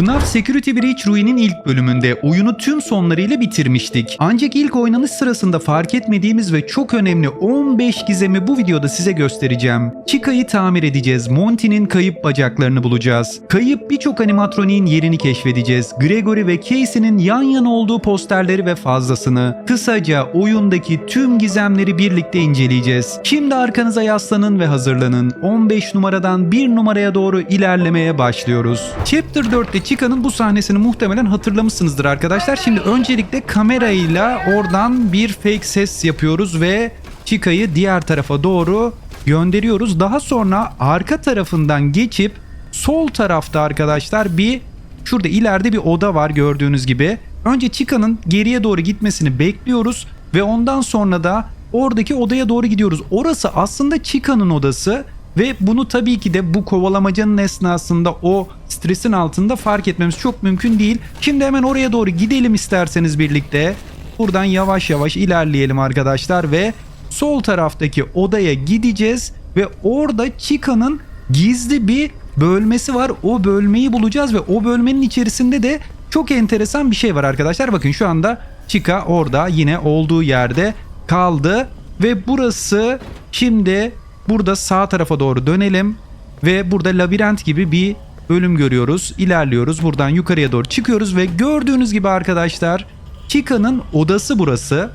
FNAF Security Breach Ruin'in ilk bölümünde oyunu tüm sonlarıyla bitirmiştik. Ancak ilk oynanış sırasında fark etmediğimiz ve çok önemli 15 gizemi bu videoda size göstereceğim. Chica'yı tamir edeceğiz. Monty'nin kayıp bacaklarını bulacağız. Kayıp birçok animatroniğin yerini keşfedeceğiz. Gregory ve Casey'nin yan yana olduğu posterleri ve fazlasını. Kısaca oyundaki tüm gizemleri birlikte inceleyeceğiz. Şimdi arkanıza yaslanın ve hazırlanın. 15 numaradan 1 numaraya doğru ilerlemeye başlıyoruz. Chapter 4'te Chica'nın bu sahnesini muhtemelen hatırlamışsınızdır arkadaşlar. Şimdi öncelikle kamerayla oradan bir fake ses yapıyoruz ve Chica'yı diğer tarafa doğru gönderiyoruz. Daha sonra arka tarafından geçip sol tarafta arkadaşlar bir şurada ileride bir oda var gördüğünüz gibi. Önce Chica'nın geriye doğru gitmesini bekliyoruz ve ondan sonra da oradaki odaya doğru gidiyoruz. Orası aslında Chica'nın odası ve bunu tabii ki de bu kovalamacanın esnasında o stresin altında fark etmemiz çok mümkün değil. Şimdi hemen oraya doğru gidelim isterseniz birlikte. Buradan yavaş yavaş ilerleyelim arkadaşlar ve sol taraftaki odaya gideceğiz ve orada Chica'nın gizli bir bölmesi var. O bölmeyi bulacağız ve o bölmenin içerisinde de çok enteresan bir şey var arkadaşlar. Bakın şu anda Chica orada yine olduğu yerde kaldı ve burası şimdi burada sağ tarafa doğru dönelim ve burada labirent gibi bir bölüm görüyoruz. İlerliyoruz. Buradan yukarıya doğru çıkıyoruz ve gördüğünüz gibi arkadaşlar Chica'nın odası burası.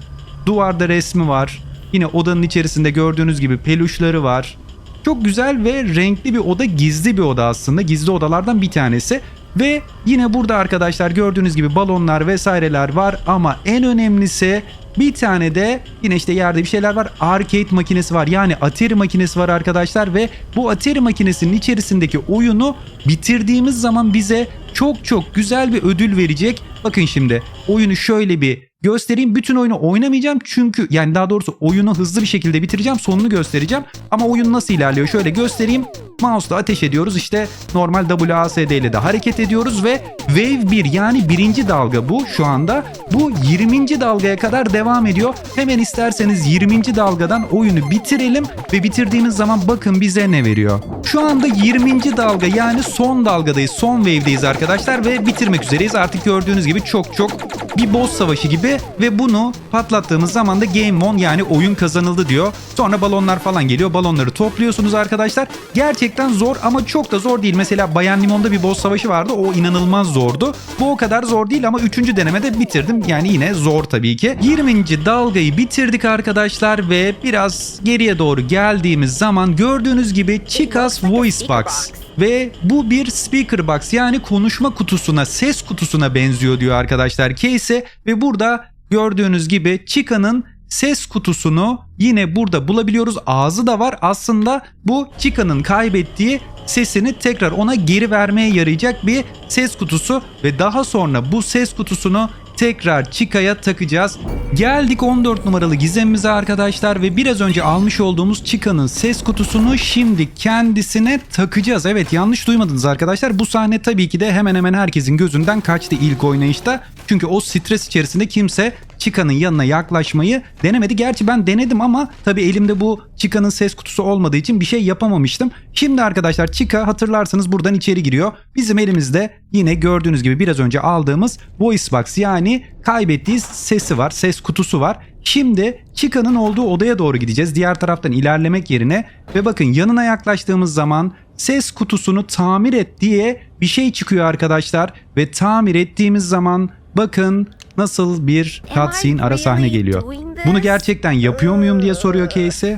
Duvarda resmi var. Yine odanın içerisinde gördüğünüz gibi peluşları var. Çok güzel ve renkli bir oda, gizli bir oda aslında. Gizli odalardan bir tanesi. Ve yine burada arkadaşlar gördüğünüz gibi balonlar vesaireler var ama en önemlisi bir tane de yine işte yerde bir şeyler var. Arcade makinesi var. Yani Atari makinesi var arkadaşlar ve bu Atari makinesinin içerisindeki oyunu bitirdiğimiz zaman bize çok çok güzel bir ödül verecek. Bakın şimdi oyunu şöyle bir göstereyim. Bütün oyunu oynamayacağım çünkü yani daha doğrusu oyunu hızlı bir şekilde bitireceğim. Sonunu göstereceğim. Ama oyun nasıl ilerliyor şöyle göstereyim. Mouse'la ateş ediyoruz. İşte normal WASD ile de hareket ediyoruz ve Wave 1 yani birinci dalga bu şu anda. Bu 20. dalgaya kadar devam ediyor. Hemen isterseniz 20. dalgadan oyunu bitirelim ve bitirdiğimiz zaman bakın bize ne veriyor. Şu anda 20. dalga yani son dalgadayız. Son wave'deyiz arkadaşlar ve bitirmek üzereyiz. Artık gördüğünüz gibi çok çok bir boss savaşı gibi ve bunu patlattığımız zaman da game on yani oyun kazanıldı diyor. Sonra balonlar falan geliyor. Balonları topluyorsunuz arkadaşlar. Gerçekten zor ama çok da zor değil. Mesela Bayan Limon'da bir boss savaşı vardı. O inanılmaz zordu. Bu o kadar zor değil ama 3. denemede bitirdim. Yani yine zor tabii ki. 20. dalgayı bitirdik arkadaşlar ve biraz geriye doğru geldiğimiz zaman gördüğünüz gibi Chica's Voice Box. Ve bu bir speaker box yani konuşma kutusuna, ses kutusuna benziyor diyor arkadaşlar Casey. Ve burada gördüğünüz gibi Chica'nın ses kutusunu yine burada bulabiliyoruz. Ağzı da var. Aslında bu Chica'nın kaybettiği sesini tekrar ona geri vermeye yarayacak bir ses kutusu ve daha sonra bu ses kutusunu tekrar Chica'ya takacağız. Geldik 14 numaralı gizemimize arkadaşlar ve biraz önce almış olduğumuz Chica'nın ses kutusunu şimdi kendisine takacağız. Evet yanlış duymadınız arkadaşlar. Bu sahne tabii ki de hemen hemen herkesin gözünden kaçtı ilk oynayışta. Çünkü o stres içerisinde kimse Chica'nın yanına yaklaşmayı denemedi. Gerçi ben denedim ama tabii elimde bu Chica'nın ses kutusu olmadığı için bir şey yapamamıştım. Şimdi arkadaşlar Chica hatırlarsanız buradan içeri giriyor. Bizim elimizde yine gördüğünüz gibi biraz önce aldığımız voice box yani kaybettiği sesi var, ses kutusu var. Şimdi Chica'nın olduğu odaya doğru gideceğiz. Diğer taraftan ilerlemek yerine ve bakın yanına yaklaştığımız zaman ses kutusunu tamir et diye bir şey çıkıyor arkadaşlar ve tamir ettiğimiz zaman bakın nasıl bir cutscene ara sahne geliyor. Bunu gerçekten yapıyor muyum diye soruyor Casey.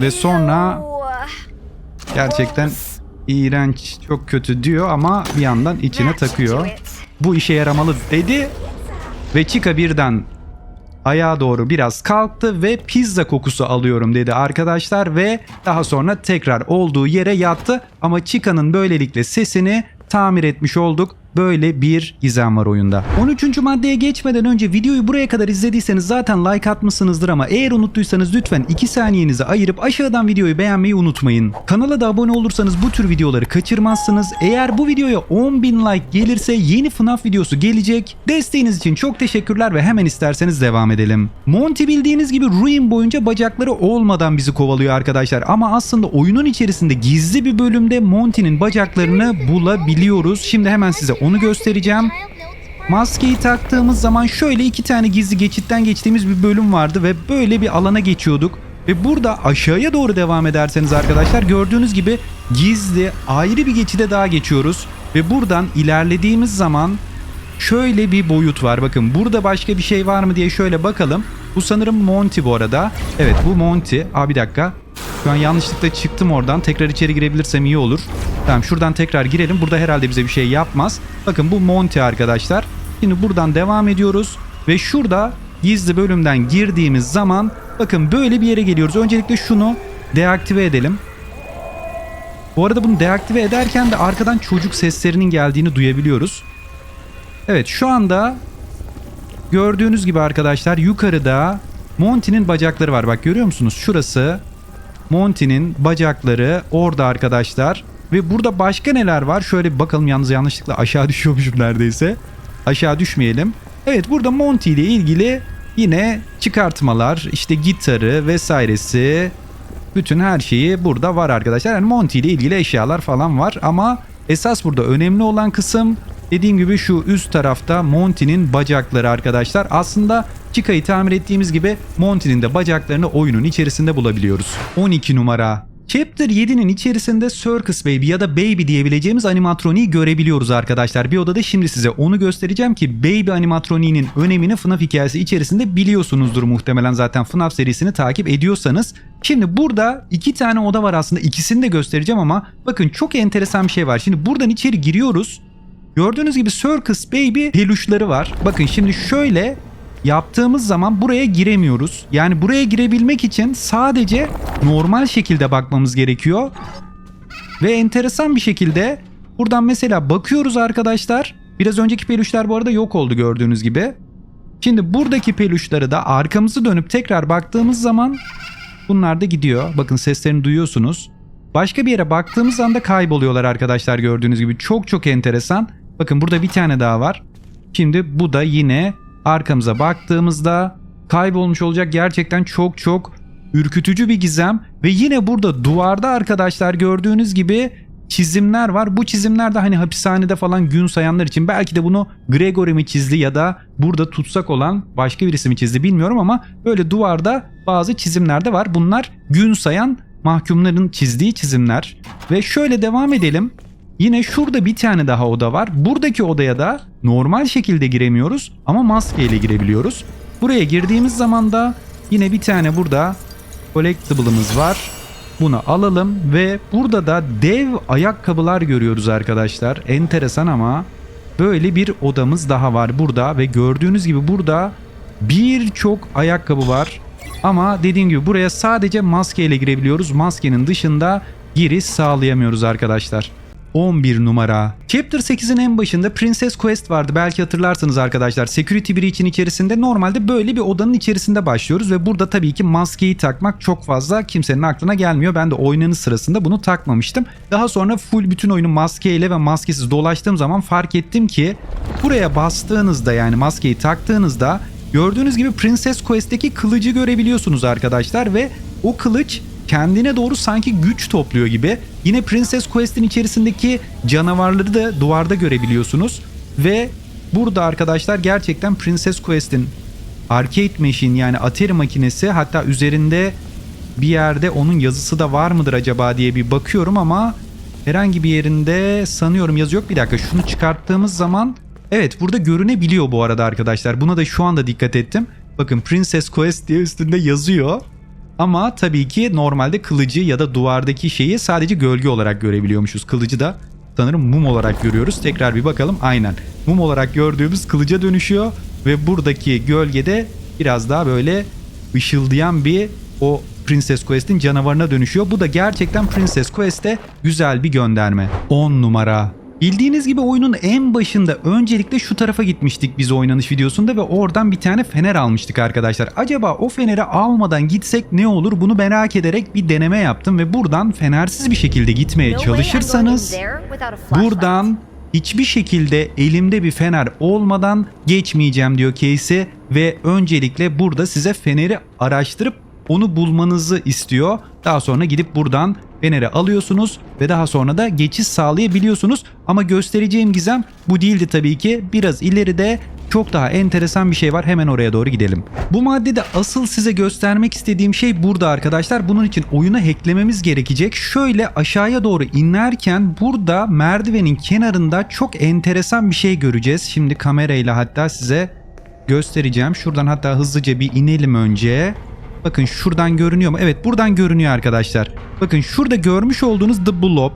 Ve sonra gerçekten iğrenç, çok kötü diyor ama bir yandan içine takıyor. Bu işe yaramalı dedi ve Chica birden ayağa doğru biraz kalktı ve pizza kokusu alıyorum dedi arkadaşlar ve daha sonra tekrar olduğu yere yattı ama Chica'nın böylelikle sesini tamir etmiş olduk. Böyle bir gizem var oyunda. 13. maddeye geçmeden önce videoyu buraya kadar izlediyseniz zaten like atmışsınızdır ama eğer unuttuysanız lütfen 2 saniyenizi ayırıp aşağıdan videoyu beğenmeyi unutmayın. Kanala da abone olursanız bu tür videoları kaçırmazsınız. Eğer bu videoya 10.000 like gelirse yeni FNAF videosu gelecek. Desteğiniz için çok teşekkürler ve hemen isterseniz devam edelim. Monty bildiğiniz gibi Ruin boyunca bacakları olmadan bizi kovalıyor arkadaşlar ama aslında oyunun içerisinde gizli bir bölümde Monty'nin bacaklarını bulabiliyoruz. Şimdi hemen size onu göstereceğim. Maskeyi taktığımız zaman şöyle iki tane gizli geçitten geçtiğimiz bir bölüm vardı ve böyle bir alana geçiyorduk. Ve burada aşağıya doğru devam ederseniz arkadaşlar gördüğünüz gibi gizli ayrı bir geçide daha geçiyoruz. Ve buradan ilerlediğimiz zaman şöyle bir boyut var. Bakın burada başka bir şey var mı diye şöyle bakalım. Bu sanırım Monty bu arada. Evet bu Monty. Aa bir dakika. Şu an yanlışlıkla çıktım oradan. Tekrar içeri girebilirsem iyi olur. Tamam şuradan tekrar girelim. Burada herhalde bize bir şey yapmaz. Bakın bu Monty arkadaşlar. Şimdi buradan devam ediyoruz. Ve şurada gizli bölümden girdiğimiz zaman bakın böyle bir yere geliyoruz. Öncelikle şunu deaktive edelim. Bu arada bunu deaktive ederken de arkadan çocuk seslerinin geldiğini duyabiliyoruz. Evet şu anda gördüğünüz gibi arkadaşlar yukarıda Monty'nin bacakları var. Bak görüyor musunuz? Şurası Monty'nin bacakları orada arkadaşlar. Ve burada başka neler var? Şöyle bir bakalım yalnız yanlışlıkla aşağı düşüyormuşum neredeyse. Aşağı düşmeyelim. Evet burada Monty ile ilgili yine çıkartmalar, işte gitarı vesairesi bütün her şeyi burada var arkadaşlar. Yani Monty ile ilgili eşyalar falan var ama esas burada önemli olan kısım dediğim gibi şu üst tarafta Monty'nin bacakları arkadaşlar. Aslında Chica'yı tamir ettiğimiz gibi Monty'nin de bacaklarını oyunun içerisinde bulabiliyoruz. 12 numara. Chapter 7'nin içerisinde Circus Baby ya da Baby diyebileceğimiz animatroniği görebiliyoruz arkadaşlar. Bir odada şimdi size onu göstereceğim ki Baby animatroniğinin önemini FNAF hikayesi içerisinde biliyorsunuzdur muhtemelen zaten FNAF serisini takip ediyorsanız. Şimdi burada iki tane oda var aslında ikisini de göstereceğim ama bakın çok enteresan bir şey var. Şimdi buradan içeri giriyoruz. Gördüğünüz gibi Circus Baby peluşları var. Bakın şimdi şöyle yaptığımız zaman buraya giremiyoruz. Yani buraya girebilmek için sadece normal şekilde bakmamız gerekiyor. Ve enteresan bir şekilde buradan mesela bakıyoruz arkadaşlar. Biraz önceki peluşlar bu arada yok oldu gördüğünüz gibi. Şimdi buradaki peluşları da arkamızı dönüp tekrar baktığımız zaman bunlar da gidiyor. Bakın seslerini duyuyorsunuz. Başka bir yere baktığımız anda kayboluyorlar arkadaşlar gördüğünüz gibi. Çok çok enteresan. Bakın burada bir tane daha var. Şimdi bu da yine arkamıza baktığımızda kaybolmuş olacak. Gerçekten çok çok ürkütücü bir gizem. Ve yine burada duvarda arkadaşlar gördüğünüz gibi çizimler var. Bu çizimler de hani hapishanede falan gün sayanlar için belki de bunu Gregory mi çizdi ya da burada tutsak olan başka birisi mi çizdi bilmiyorum ama böyle duvarda bazı çizimler de var. Bunlar gün sayan mahkumların çizdiği çizimler. Ve şöyle devam edelim. Yine şurada bir tane daha oda var. Buradaki odaya da normal şekilde giremiyoruz ama maskeyle girebiliyoruz. Buraya girdiğimiz zaman da yine bir tane burada collectible'ımız var. Bunu alalım ve burada da dev ayakkabılar görüyoruz arkadaşlar. Enteresan ama böyle bir odamız daha var burada ve gördüğünüz gibi burada birçok ayakkabı var. Ama dediğim gibi buraya sadece maskeyle girebiliyoruz. Maskenin dışında giriş sağlayamıyoruz arkadaşlar. 11 numara. Chapter 8'in en başında Princess Quest vardı. Belki hatırlarsınız arkadaşlar. Security Breach'in içerisinde normalde böyle bir odanın içerisinde başlıyoruz ve burada tabii ki maskeyi takmak çok fazla kimsenin aklına gelmiyor. Ben de oynanış sırasında bunu takmamıştım. Daha sonra full bütün oyunu maskeyle ve maskesiz dolaştığım zaman fark ettim ki buraya bastığınızda yani maskeyi taktığınızda gördüğünüz gibi Princess Quest'teki kılıcı görebiliyorsunuz arkadaşlar ve o kılıç kendine doğru sanki güç topluyor gibi. Yine Princess Quest'in içerisindeki canavarları da duvarda görebiliyorsunuz. Ve burada arkadaşlar gerçekten Princess Quest'in arcade machine yani Atari makinesi hatta üzerinde bir yerde onun yazısı da var mıdır acaba diye bir bakıyorum ama herhangi bir yerinde sanıyorum yazı yok. Bir dakika şunu çıkarttığımız zaman evet burada görünebiliyor bu arada arkadaşlar. Buna da şu anda dikkat ettim. Bakın Princess Quest diye üstünde yazıyor. Ama tabii ki normalde kılıcı ya da duvardaki şeyi sadece gölge olarak görebiliyormuşuz. Kılıcı da sanırım mum olarak görüyoruz. Tekrar bir bakalım. Aynen. Mum olarak gördüğümüz kılıca dönüşüyor ve buradaki gölgede biraz daha böyle ışıldayan bir o Princess Quest'in canavarına dönüşüyor. Bu da gerçekten Princess Quest'e güzel bir gönderme. 10 numara. Bildiğiniz gibi oyunun en başında öncelikle şu tarafa gitmiştik biz oynanış videosunda ve oradan bir tane fener almıştık arkadaşlar. Acaba o feneri almadan gitsek ne olur bunu merak ederek bir deneme yaptım ve buradan fenersiz bir şekilde gitmeye çalışırsanız buradan hiçbir şekilde elimde bir fener olmadan geçmeyeceğim diyor Casey ve öncelikle burada size feneri araştırıp onu bulmanızı istiyor. Daha sonra gidip buradan feneri alıyorsunuz ve daha sonra da geçiş sağlayabiliyorsunuz. Ama göstereceğim gizem bu değildi tabii ki. Biraz ileride çok daha enteresan bir şey var. Hemen oraya doğru gidelim. Bu maddede asıl size göstermek istediğim şey burada arkadaşlar. Bunun için oyunu hacklememiz gerekecek. Şöyle aşağıya doğru inerken burada merdivenin kenarında çok enteresan bir şey göreceğiz. Şimdi kamerayla hatta size göstereceğim. Şuradan hatta hızlıca bir inelim önce. Bakın şuradan görünüyor mu? Evet buradan görünüyor arkadaşlar. Bakın şurada görmüş olduğunuz The Blob.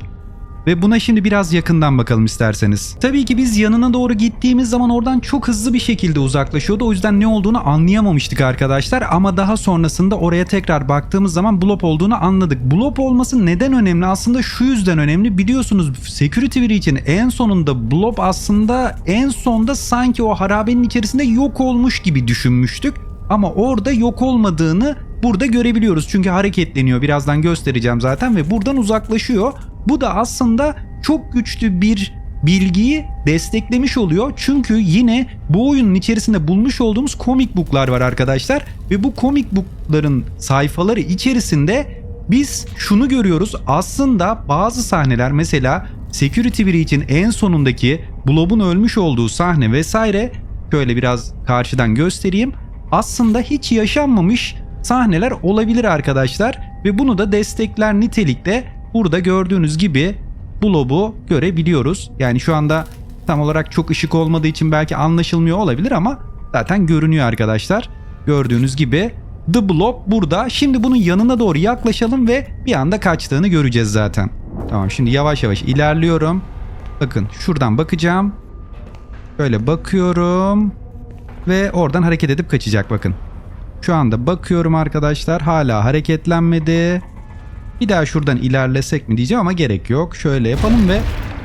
Ve buna şimdi biraz yakından bakalım isterseniz. Tabii ki biz yanına doğru gittiğimiz zaman oradan çok hızlı bir şekilde uzaklaşıyordu. O yüzden ne olduğunu anlayamamıştık arkadaşlar. Ama daha sonrasında oraya tekrar baktığımız zaman blob olduğunu anladık. Blob olması neden önemli? Aslında şu yüzden önemli. Biliyorsunuz Security Breach'in en sonunda blob aslında en sonda sanki o harabenin içerisinde yok olmuş gibi düşünmüştük. Ama orada yok olmadığını burada görebiliyoruz. Çünkü hareketleniyor. Birazdan göstereceğim zaten ve buradan uzaklaşıyor. Bu da aslında çok güçlü bir bilgiyi desteklemiş oluyor. Çünkü yine bu oyunun içerisinde bulmuş olduğumuz komik booklar var arkadaşlar. Ve bu komik bookların sayfaları içerisinde biz şunu görüyoruz. Aslında bazı sahneler mesela Security Breach'in en sonundaki Blob'un ölmüş olduğu sahne vesaire şöyle biraz karşıdan göstereyim aslında hiç yaşanmamış sahneler olabilir arkadaşlar ve bunu da destekler nitelikte burada gördüğünüz gibi Blob'u görebiliyoruz. Yani şu anda tam olarak çok ışık olmadığı için belki anlaşılmıyor olabilir ama zaten görünüyor arkadaşlar. Gördüğünüz gibi The Blob burada. Şimdi bunun yanına doğru yaklaşalım ve bir anda kaçtığını göreceğiz zaten. Tamam şimdi yavaş yavaş ilerliyorum. Bakın şuradan bakacağım. Böyle bakıyorum ve oradan hareket edip kaçacak bakın. Şu anda bakıyorum arkadaşlar hala hareketlenmedi. Bir daha şuradan ilerlesek mi diyeceğim ama gerek yok. Şöyle yapalım ve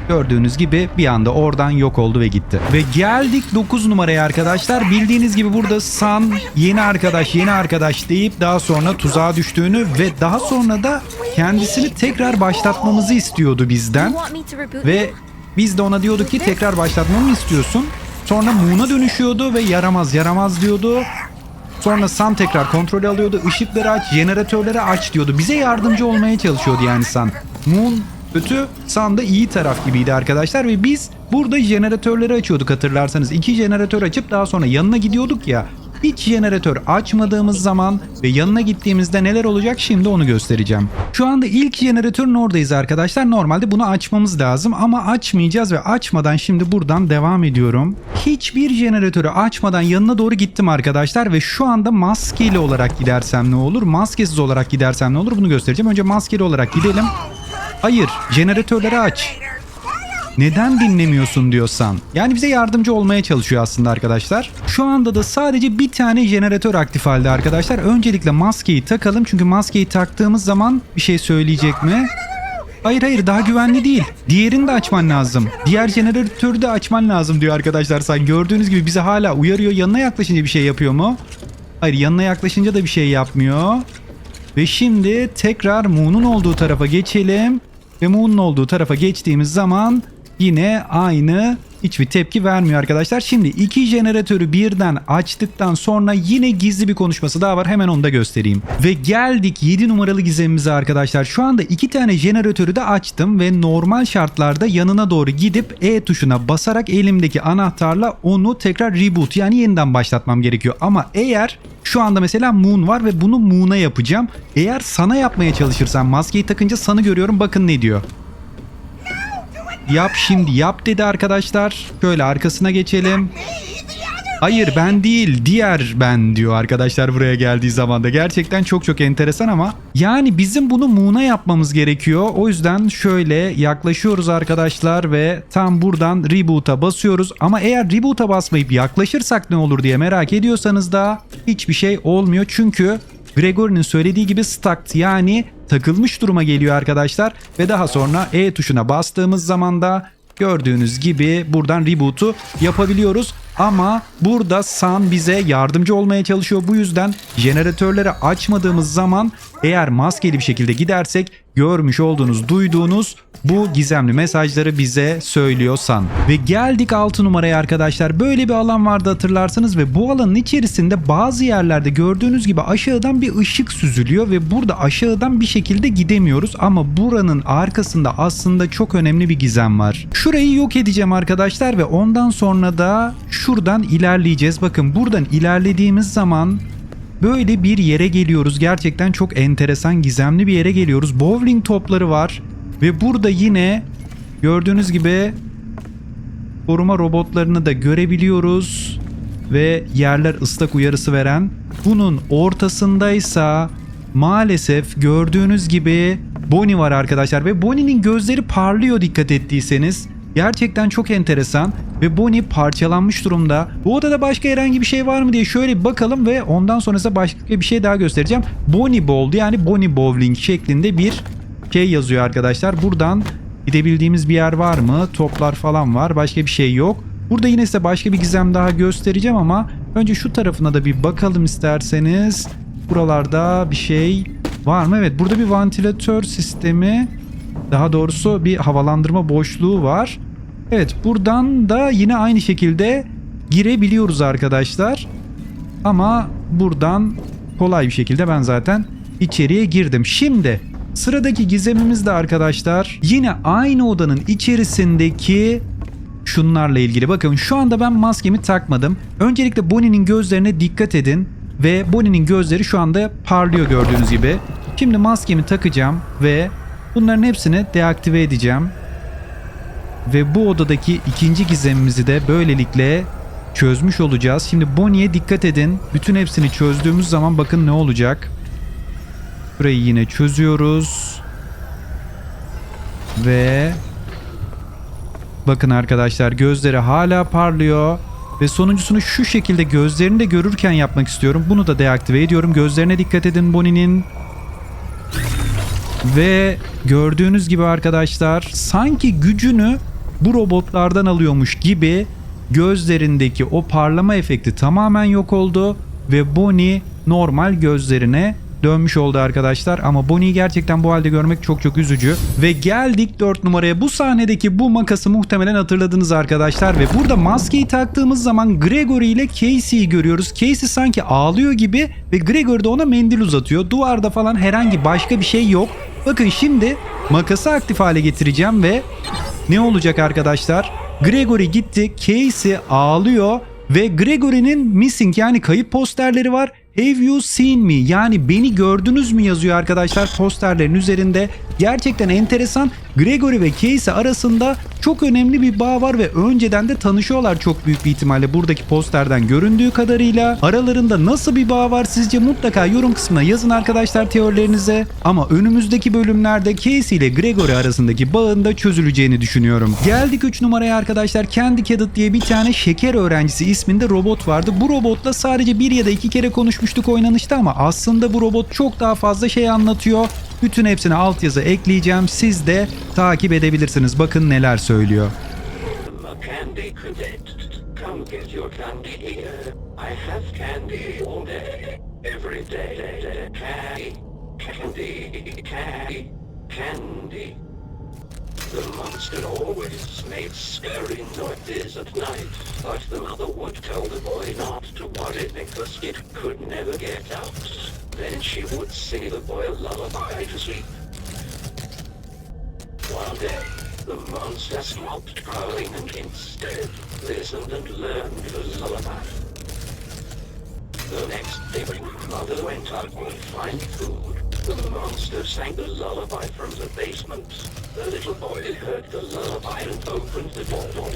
gördüğünüz gibi bir anda oradan yok oldu ve gitti. Ve geldik 9 numaraya arkadaşlar. Bildiğiniz gibi burada San yeni arkadaş yeni arkadaş deyip daha sonra tuzağa düştüğünü ve daha sonra da kendisini tekrar başlatmamızı istiyordu bizden. Ve biz de ona diyorduk ki tekrar başlatmamı istiyorsun. Sonra Moon'a dönüşüyordu ve yaramaz yaramaz diyordu. Sonra San tekrar kontrolü alıyordu. Işıkları aç, jeneratörleri aç diyordu. Bize yardımcı olmaya çalışıyordu yani San. Moon kötü, San da iyi taraf gibiydi arkadaşlar ve biz burada jeneratörleri açıyorduk hatırlarsanız. iki jeneratör açıp daha sonra yanına gidiyorduk ya. Hiç jeneratör açmadığımız zaman ve yanına gittiğimizde neler olacak şimdi onu göstereceğim. Şu anda ilk jeneratörün oradayız arkadaşlar. Normalde bunu açmamız lazım ama açmayacağız ve açmadan şimdi buradan devam ediyorum. Hiçbir jeneratörü açmadan yanına doğru gittim arkadaşlar ve şu anda maskeli olarak gidersem ne olur? Maskesiz olarak gidersem ne olur? Bunu göstereceğim. Önce maskeli olarak gidelim. Hayır, jeneratörleri aç. Neden dinlemiyorsun diyorsan. Yani bize yardımcı olmaya çalışıyor aslında arkadaşlar. Şu anda da sadece bir tane jeneratör aktif halde arkadaşlar. Öncelikle maskeyi takalım. Çünkü maskeyi taktığımız zaman bir şey söyleyecek mi? Hayır hayır daha güvenli değil. Diğerini de açman lazım. Diğer jeneratörü de açman lazım diyor arkadaşlar. Sen gördüğünüz gibi bizi hala uyarıyor. Yanına yaklaşınca bir şey yapıyor mu? Hayır yanına yaklaşınca da bir şey yapmıyor. Ve şimdi tekrar Moon'un olduğu tarafa geçelim. Ve Moon'un olduğu tarafa geçtiğimiz zaman yine aynı hiçbir tepki vermiyor arkadaşlar. Şimdi iki jeneratörü birden açtıktan sonra yine gizli bir konuşması daha var. Hemen onu da göstereyim. Ve geldik 7 numaralı gizemimize arkadaşlar. Şu anda iki tane jeneratörü de açtım ve normal şartlarda yanına doğru gidip E tuşuna basarak elimdeki anahtarla onu tekrar reboot yani yeniden başlatmam gerekiyor. Ama eğer şu anda mesela Moon var ve bunu Moon'a yapacağım. Eğer sana yapmaya çalışırsam maskeyi takınca sanı görüyorum bakın ne diyor. Yap şimdi yap dedi arkadaşlar. Şöyle arkasına geçelim. Hayır ben değil diğer ben diyor arkadaşlar buraya geldiği zaman da. Gerçekten çok çok enteresan ama. Yani bizim bunu Moon'a yapmamız gerekiyor. O yüzden şöyle yaklaşıyoruz arkadaşlar ve tam buradan reboot'a basıyoruz. Ama eğer reboot'a basmayıp yaklaşırsak ne olur diye merak ediyorsanız da hiçbir şey olmuyor. Çünkü Gregory'nin söylediği gibi stuck yani takılmış duruma geliyor arkadaşlar. Ve daha sonra E tuşuna bastığımız zaman da gördüğünüz gibi buradan reboot'u yapabiliyoruz. Ama burada San bize yardımcı olmaya çalışıyor. Bu yüzden jeneratörleri açmadığımız zaman eğer maskeli bir şekilde gidersek görmüş olduğunuz, duyduğunuz bu gizemli mesajları bize söylüyor San. Ve geldik 6 numaraya arkadaşlar. Böyle bir alan vardı hatırlarsınız ve bu alanın içerisinde bazı yerlerde gördüğünüz gibi aşağıdan bir ışık süzülüyor ve burada aşağıdan bir şekilde gidemiyoruz ama buranın arkasında aslında çok önemli bir gizem var. Şurayı yok edeceğim arkadaşlar ve ondan sonra da şuradan ilerleyeceğiz. Bakın buradan ilerlediğimiz zaman böyle bir yere geliyoruz. Gerçekten çok enteresan, gizemli bir yere geliyoruz. Bowling topları var ve burada yine gördüğünüz gibi koruma robotlarını da görebiliyoruz ve yerler ıslak uyarısı veren. Bunun ortasındaysa maalesef gördüğünüz gibi Bonnie var arkadaşlar ve Bonnie'nin gözleri parlıyor dikkat ettiyseniz. Gerçekten çok enteresan ve Bonnie parçalanmış durumda. Bu odada başka herhangi bir şey var mı diye şöyle bir bakalım ve ondan sonra size başka bir şey daha göstereceğim. Bonnie Bowl'du yani Bonnie Bowling şeklinde bir şey yazıyor arkadaşlar. Buradan gidebildiğimiz bir yer var mı? Toplar falan var. Başka bir şey yok. Burada yine size başka bir gizem daha göstereceğim ama önce şu tarafına da bir bakalım isterseniz. Buralarda bir şey var mı? Evet burada bir vantilatör sistemi daha doğrusu bir havalandırma boşluğu var. Evet buradan da yine aynı şekilde girebiliyoruz arkadaşlar. Ama buradan kolay bir şekilde ben zaten içeriye girdim. Şimdi sıradaki gizemimiz de arkadaşlar yine aynı odanın içerisindeki şunlarla ilgili. Bakın şu anda ben maskemi takmadım. Öncelikle Bonnie'nin gözlerine dikkat edin. Ve Bonnie'nin gözleri şu anda parlıyor gördüğünüz gibi. Şimdi maskemi takacağım ve bunların hepsini deaktive edeceğim. Ve bu odadaki ikinci gizemimizi de böylelikle çözmüş olacağız. Şimdi Bonnie'ye dikkat edin. Bütün hepsini çözdüğümüz zaman bakın ne olacak. Burayı yine çözüyoruz. Ve bakın arkadaşlar gözleri hala parlıyor. Ve sonuncusunu şu şekilde gözlerini de görürken yapmak istiyorum. Bunu da deaktive ediyorum. Gözlerine dikkat edin Bonnie'nin. Ve gördüğünüz gibi arkadaşlar sanki gücünü bu robotlardan alıyormuş gibi gözlerindeki o parlama efekti tamamen yok oldu ve Bonnie normal gözlerine dönmüş oldu arkadaşlar ama Bonnie'yi gerçekten bu halde görmek çok çok üzücü. Ve geldik 4 numaraya. Bu sahnedeki bu makası muhtemelen hatırladınız arkadaşlar ve burada maskeyi taktığımız zaman Gregory ile Casey'yi görüyoruz. Casey sanki ağlıyor gibi ve Gregory de ona mendil uzatıyor. Duvarda falan herhangi başka bir şey yok. Bakın şimdi makası aktif hale getireceğim ve ne olacak arkadaşlar? Gregory gitti, Casey ağlıyor ve Gregory'nin missing yani kayıp posterleri var. Have you seen me? Yani beni gördünüz mü yazıyor arkadaşlar posterlerin üzerinde. Gerçekten enteresan. Gregory ve Casey arasında çok önemli bir bağ var ve önceden de tanışıyorlar çok büyük bir ihtimalle buradaki posterden göründüğü kadarıyla. Aralarında nasıl bir bağ var sizce mutlaka yorum kısmına yazın arkadaşlar teorilerinize. Ama önümüzdeki bölümlerde Casey ile Gregory arasındaki bağın da çözüleceğini düşünüyorum. Geldik 3 numaraya arkadaşlar. Candy Cadet diye bir tane şeker öğrencisi isminde robot vardı. Bu robotla sadece bir ya da iki kere konuşmuştuk oynanışta ama aslında bu robot çok daha fazla şey anlatıyor. Bütün hepsine altyazı ekleyeceğim. Siz de takip edebilirsiniz. Bakın neler söylüyor. The monster always made scary noises at night, but the mother would tell the boy not to worry because it could never get out. Then she would sing the boy a lullaby to sleep. One day, the monster stopped growling and instead listened and learned the lullaby. The next day, when Mother went out to find food, the monster sang the lullaby from the basement. The little boy heard the lullaby and opened the door.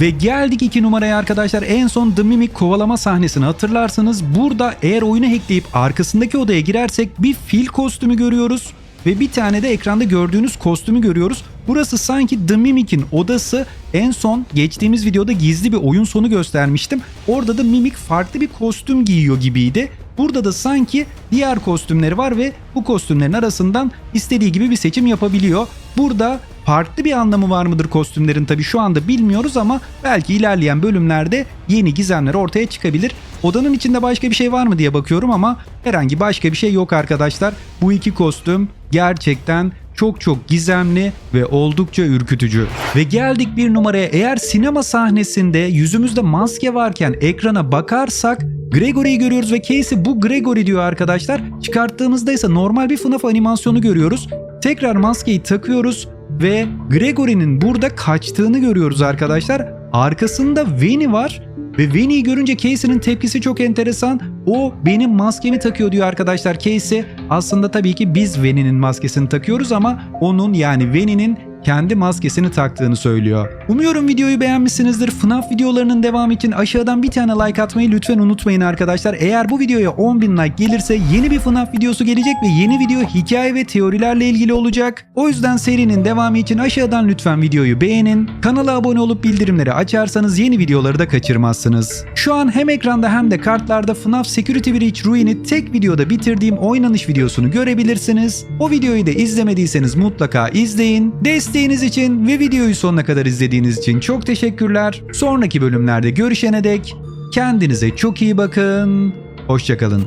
Ve geldik 2 numaraya arkadaşlar. En son The Mimic kovalama sahnesini hatırlarsanız burada eğer oyunu hackleyip arkasındaki odaya girersek bir fil kostümü görüyoruz. Ve bir tane de ekranda gördüğünüz kostümü görüyoruz. Burası sanki The Mimic'in odası. En son geçtiğimiz videoda gizli bir oyun sonu göstermiştim. Orada da Mimic farklı bir kostüm giyiyor gibiydi. Burada da sanki diğer kostümleri var ve bu kostümlerin arasından istediği gibi bir seçim yapabiliyor. Burada farklı bir anlamı var mıdır kostümlerin tabi şu anda bilmiyoruz ama belki ilerleyen bölümlerde yeni gizemler ortaya çıkabilir. Odanın içinde başka bir şey var mı diye bakıyorum ama herhangi başka bir şey yok arkadaşlar. Bu iki kostüm gerçekten çok çok gizemli ve oldukça ürkütücü. Ve geldik bir numaraya eğer sinema sahnesinde yüzümüzde maske varken ekrana bakarsak Gregory'yi görüyoruz ve Casey bu Gregory diyor arkadaşlar. Çıkarttığımızda ise normal bir FNAF animasyonu görüyoruz. Tekrar maskeyi takıyoruz ve Gregory'nin burada kaçtığını görüyoruz arkadaşlar. Arkasında Veni var ve Veni'yi görünce Casey'nin tepkisi çok enteresan. O benim maskemi takıyor diyor arkadaşlar Casey. Aslında tabii ki biz Veni'nin maskesini takıyoruz ama onun yani Veni'nin kendi maskesini taktığını söylüyor. Umuyorum videoyu beğenmişsinizdir. FNAF videolarının devamı için aşağıdan bir tane like atmayı lütfen unutmayın arkadaşlar. Eğer bu videoya 10.000 like gelirse yeni bir FNAF videosu gelecek ve yeni video hikaye ve teorilerle ilgili olacak. O yüzden serinin devamı için aşağıdan lütfen videoyu beğenin. Kanala abone olup bildirimleri açarsanız yeni videoları da kaçırmazsınız. Şu an hem ekranda hem de kartlarda FNAF Security Breach Ruin'i tek videoda bitirdiğim oynanış videosunu görebilirsiniz. O videoyu da izlemediyseniz mutlaka izleyin. Desteğiniz için ve videoyu sonuna kadar izlediğiniz için çok teşekkürler. Sonraki bölümlerde görüşene dek kendinize çok iyi bakın. Hoşçakalın.